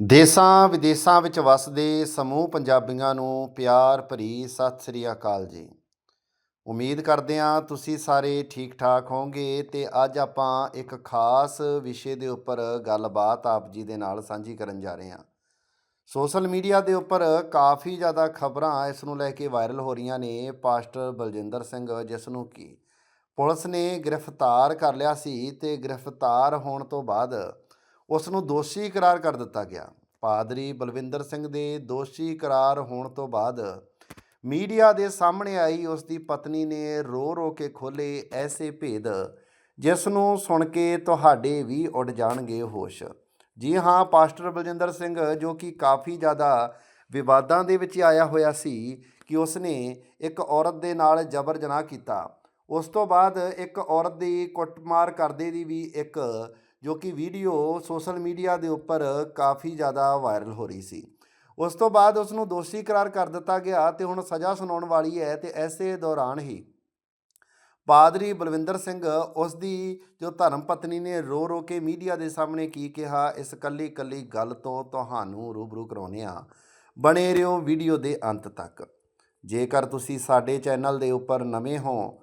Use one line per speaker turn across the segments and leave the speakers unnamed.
ਦੇਸਾਂ ਵਿਦੇਸਾਂ ਵਿੱਚ ਵਸਦੇ ਸਮੂਹ ਪੰਜਾਬੀਆਂ ਨੂੰ ਪਿਆਰ ਭਰੀ ਸਤਿ ਸ੍ਰੀ ਅਕਾਲ ਜੀ। ਉਮੀਦ ਕਰਦੇ ਹਾਂ ਤੁਸੀਂ ਸਾਰੇ ਠੀਕ ਠਾਕ ਹੋਵੋਗੇ ਤੇ ਅੱਜ ਆਪਾਂ ਇੱਕ ਖਾਸ ਵਿਸ਼ੇ ਦੇ ਉੱਪਰ ਗੱਲਬਾਤ ਆਪ ਜੀ ਦੇ ਨਾਲ ਸਾਂਝੀ ਕਰਨ ਜਾ ਰਹੇ ਹਾਂ। ਸੋਸ਼ਲ ਮੀਡੀਆ ਦੇ ਉੱਪਰ ਕਾਫੀ ਜ਼ਿਆਦਾ ਖਬਰਾਂ ਇਸ ਨੂੰ ਲੈ ਕੇ ਵਾਇਰਲ ਹੋ ਰਹੀਆਂ ਨੇ ਪਾਸਟਰ ਬਲਜਿੰਦਰ ਸਿੰਘ, ਜਿਸ ਨੂੰ ਕੀ ਪੁਲਿਸ ਨੇ ਗ੍ਰਿਫਤਾਰ ਕਰ ਲਿਆ ਸੀ ਤੇ ਗ੍ਰਿਫਤਾਰ ਹੋਣ ਤੋਂ ਬਾਅਦ ਉਸ ਨੂੰ ਦੋਸ਼ੀ ਕਰਾਰ ਕਰ ਦਿੱਤਾ ਗਿਆ। ਪਾਦਰੀ ਬਲਵਿੰਦਰ ਸਿੰਘ ਦੇ ਦੋਸ਼ੀ ਕਰਾਰ ਹੋਣ ਤੋਂ ਬਾਅਦ ਮੀਡੀਆ ਦੇ ਸਾਹਮਣੇ ਆਈ ਉਸ ਦੀ ਪਤਨੀ ਨੇ ਰੋ ਰੋ ਕੇ ਖੋਲੇ ਐਸੇ ਭੇਦ, ਜਿਸ ਨੂੰ ਸੁਣ ਕੇ ਤੁਹਾਡੇ ਵੀ ਉੱਡ ਜਾਣਗੇ ਹੋਸ਼। ਜੀ ਹਾਂ, ਪਾਸਟਰ ਬਲਜਿੰਦਰ ਸਿੰਘ, ਜੋ ਕਿ ਕਾਫੀ ਜ਼ਿਆਦਾ ਵਿਵਾਦਾਂ ਦੇ ਵਿੱਚ ਆਇਆ ਹੋਇਆ ਸੀ ਕਿ ਉਸ ਨੇ ਇੱਕ ਔਰਤ ਦੇ ਨਾਲ ਜਬਰ ਜਨਾਹ ਕੀਤਾ। ਉਸ ਤੋਂ ਬਾਅਦ ਇੱਕ ਔਰਤ ਦੀ ਕੁੱਟਮਾਰ ਕਰਦੇ ਦੀ ਵੀ ਇੱਕ ਜੋ ਕਿ ਵੀਡੀਓ ਸੋਸ਼ਲ ਮੀਡੀਆ ਦੇ ਉੱਪਰ ਕਾਫੀ ਜ਼ਿਆਦਾ ਵਾਇਰਲ ਹੋ ਰਹੀ ਸੀ। ਉਸ ਤੋਂ ਬਾਅਦ ਉਸ ਨੂੰ ਦੋਸ਼ੀ ਕਰਾਰ ਕਰ ਦਿੱਤਾ ਗਿਆ ਤੇ ਹੁਣ ਸਜ਼ਾ ਸੁਣਾਉਣ ਵਾਲੀ ਹੈ ਤੇ ਐਸੇ ਦੌਰਾਨ ਹੀ ਪਾਦਰੀ ਬਲਵਿੰਦਰ ਸਿੰਘ ਉਸ ਦੀ ਜੋ ਧਰਮ ਪਤਨੀ ਨੇ ਰੋ ਰੋ ਕੇ ਮੀਡੀਆ ਦੇ ਸਾਹਮਣੇ ਕੀ ਕਿਹਾ, ਇਸ ਕੱਲੀ ਕੱਲੀ ਗੱਲ ਤੋਂ ਤੁਹਾਨੂੰ ਰੂਬਰੂ ਕਰਾਉਂਦੇ ਹਾਂ। ਬਣੇ ਰਹੋ ਵੀਡੀਓ ਦੇ ਅੰਤ ਤੱਕ। ਜੇਕਰ ਤੁਸੀਂ ਸਾਡੇ ਚੈਨਲ ਦੇ ਉੱਪਰ ਨਵੇਂ ਹੋ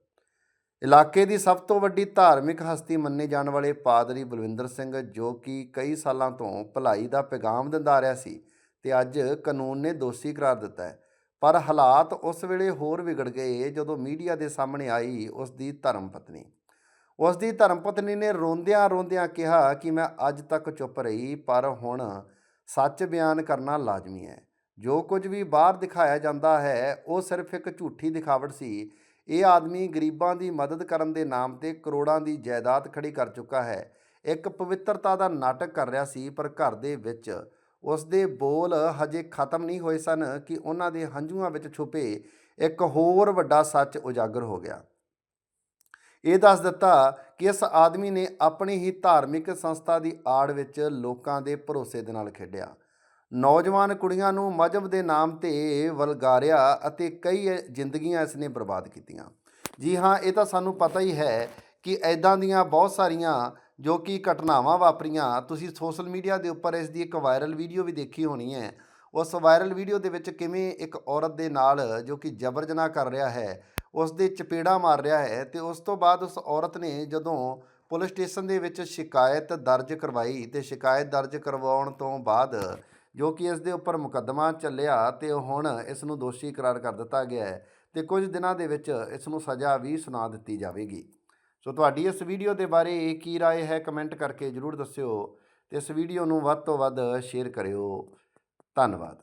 ਇਲਾਕੇ ਦੀ ਸਭ ਤੋਂ ਵੱਡੀ ਧਾਰਮਿਕ ਹਸਤੀ ਮੰਨੇ ਜਾਣ ਵਾਲੇ ਪਾਦਰੀ ਬਲਵਿੰਦਰ ਸਿੰਘ, ਜੋ ਕਿ ਕਈ ਸਾਲਾਂ ਤੋਂ ਭਲਾਈ ਦਾ ਪੈਗਾਮ ਦਿੰਦਾ ਰਿਹਾ ਸੀ ਤੇ ਅੱਜ ਕਾਨੂੰਨ ਨੇ ਦੋਸ਼ੀ ਕਰਾਰ ਦਿੱਤਾ ਹੈ। ਪਰ ਹਾਲਾਤ ਉਸ ਵੇਲੇ ਹੋਰ ਵਿਗੜ ਗਏ ਜਦੋਂ ਮੀਡੀਆ ਦੇ ਸਾਹਮਣੇ ਆਈ ਉਸ ਦੀ ਧਰਮ ਪਤਨੀ। ਉਸ ਦੀ ਧਰਮ ਪਤਨੀ ਨੇ ਰੋਂਦਿਆਂ ਰੋਂਦਿਆਂ ਕਿਹਾ ਕਿ ਮੈਂ ਅੱਜ ਤੱਕ ਚੁੱਪ ਰਹੀ, ਪਰ ਹੁਣ ਸੱਚ ਬਿਆਨ ਕਰਨਾ ਲਾਜ਼ਮੀ ਹੈ। ਜੋ ਕੁਝ ਵੀ ਬਾਹਰ ਦਿਖਾਇਆ ਜਾਂਦਾ ਹੈ, ਉਹ ਸਿਰਫ ਇੱਕ ਝੂਠੀ ਦਿਖਾਵਟ ਸੀ ਇਹ ਆਦਮੀ ਗਰੀਬਾਂ ਦੀ ਮਦਦ ਕਰਨ ਦੇ ਨਾਮ ਤੇ ਕਰੋੜਾਂ ਦੀ ਜਾਇਦਾਦ ਖੜੀ ਕਰ ਚੁੱਕਾ ਹੈ। ਇੱਕ ਪਵਿੱਤਰਤਾ ਦਾ ਨਾਟਕ ਕਰ ਰਿਹਾ ਸੀ, ਪਰ ਘਰ ਦੇ ਵਿੱਚ ਉਸ ਦੇ ਬੋਲ ਹਜੇ ਖਤਮ ਨਹੀਂ ਹੋਏ ਸਨ ਕਿ ਉਹਨਾਂ ਦੇ ਹੰਝੂਆਂ ਵਿੱਚ ਛੁਪੇ ਇੱਕ ਹੋਰ ਵੱਡਾ ਸੱਚ ਉਜਾਗਰ ਹੋ ਗਿਆ। ਇਹ ਦੱਸ ਦਿੱਤਾ ਕਿ ਇਸ ਆਦਮੀ ਨੇ ਆਪਣੀ ਹੀ ਧਾਰਮਿਕ ਸੰਸਥਾ ਦੀ ਆੜ ਵਿੱਚ ਲੋਕਾਂ ਦੇ ਭਰੋਸੇ ਦੇ ਨਾਲ ਖੇਡਿਆ। ਨੌਜਵਾਨ ਕੁੜੀਆਂ ਨੂੰ ਮਜਬ ਦੇ ਨਾਮ ਤੇ ਵਲਗਾਰਿਆ ਅਤੇ ਕਈ ਜ਼ਿੰਦਗੀਆਂ ਇਸ ਨੇ ਬਰਬਾਦ ਕੀਤੀਆਂ। ਜੀ ਹਾਂ, ਇਹ ਤਾਂ ਸਾਨੂੰ ਪਤਾ ਹੀ ਹੈ ਕਿ ਐਦਾਂ ਦੀਆਂ ਬਹੁਤ ਸਾਰੀਆਂ ਜੋ ਕਿ ਘਟਨਾਵਾਂ ਵਾਪਰੀਆਂ, ਤੁਸੀਂ ਸੋਸ਼ਲ ਮੀਡੀਆ ਦੇ ਉੱਪਰ ਇਸ ਦੀ ਇੱਕ ਵਾਇਰਲ ਵੀਡੀਓ ਵੀ ਦੇਖੀ ਹੋਣੀ ਹੈ। ਉਸ ਵਾਇਰਲ ਵੀਡੀਓ ਦੇ ਵਿੱਚ ਕਿਵੇਂ ਇੱਕ ਔਰਤ ਦੇ ਨਾਲ ਜੋ ਕਿ ਜਬਰ ਜਨਾਹ ਕਰ ਰਿਹਾ ਹੈ ਉਸ ਦੇ ਚਪੇੜਾ ਮਾਰ ਰਿਹਾ ਹੈ ਤੇ ਉਸ ਤੋਂ ਬਾਅਦ ਉਸ ਔਰਤ ਨੇ ਜਦੋਂ ਪੁਲਿਸ ਸਟੇਸ਼ਨ ਦੇ ਵਿੱਚ ਸ਼ਿਕਾਇਤ ਦਰਜ ਕਰਵਾਈ ਤੇ ਸ਼ਿਕਾਇਤ ਦਰਜ ਕਰਵਾਉਣ ਤੋਂ ਬਾਅਦ ਜੋ ਕਿ ਇਸ ਦੇ ਉੱਪਰ ਮੁਕੱਦਮਾ ਚੱਲਿਆ ਤੇ ਹੁਣ ਇਸ ਨੂੰ ਦੋਸ਼ੀ ਕਰਾਰ ਕਰ ਦਿੱਤਾ ਗਿਆ ਹੈ ਤੇ ਕੁਝ ਦਿਨਾਂ ਦੇ ਵਿੱਚ ਇਸ ਨੂੰ ਸਜ਼ਾ ਵੀ ਸੁਣਾ ਦਿੱਤੀ ਜਾਵੇਗੀ ਸੋ ਤੁਹਾਡੀ ਇਸ ਵੀਡੀਓ ਦੇ ਬਾਰੇ ਕੀ رائے ਹੈ ਕਮੈਂਟ ਕਰਕੇ ਜਰੂਰ ਦੱਸਿਓ ਤੇ ਇਸ ਵੀਡੀਓ ਨੂੰ ਵੱਧ ਤੋਂ ਵੱਧ ਸ਼ੇਅਰ ਕਰਿਓ ਧੰਨਵਾਦ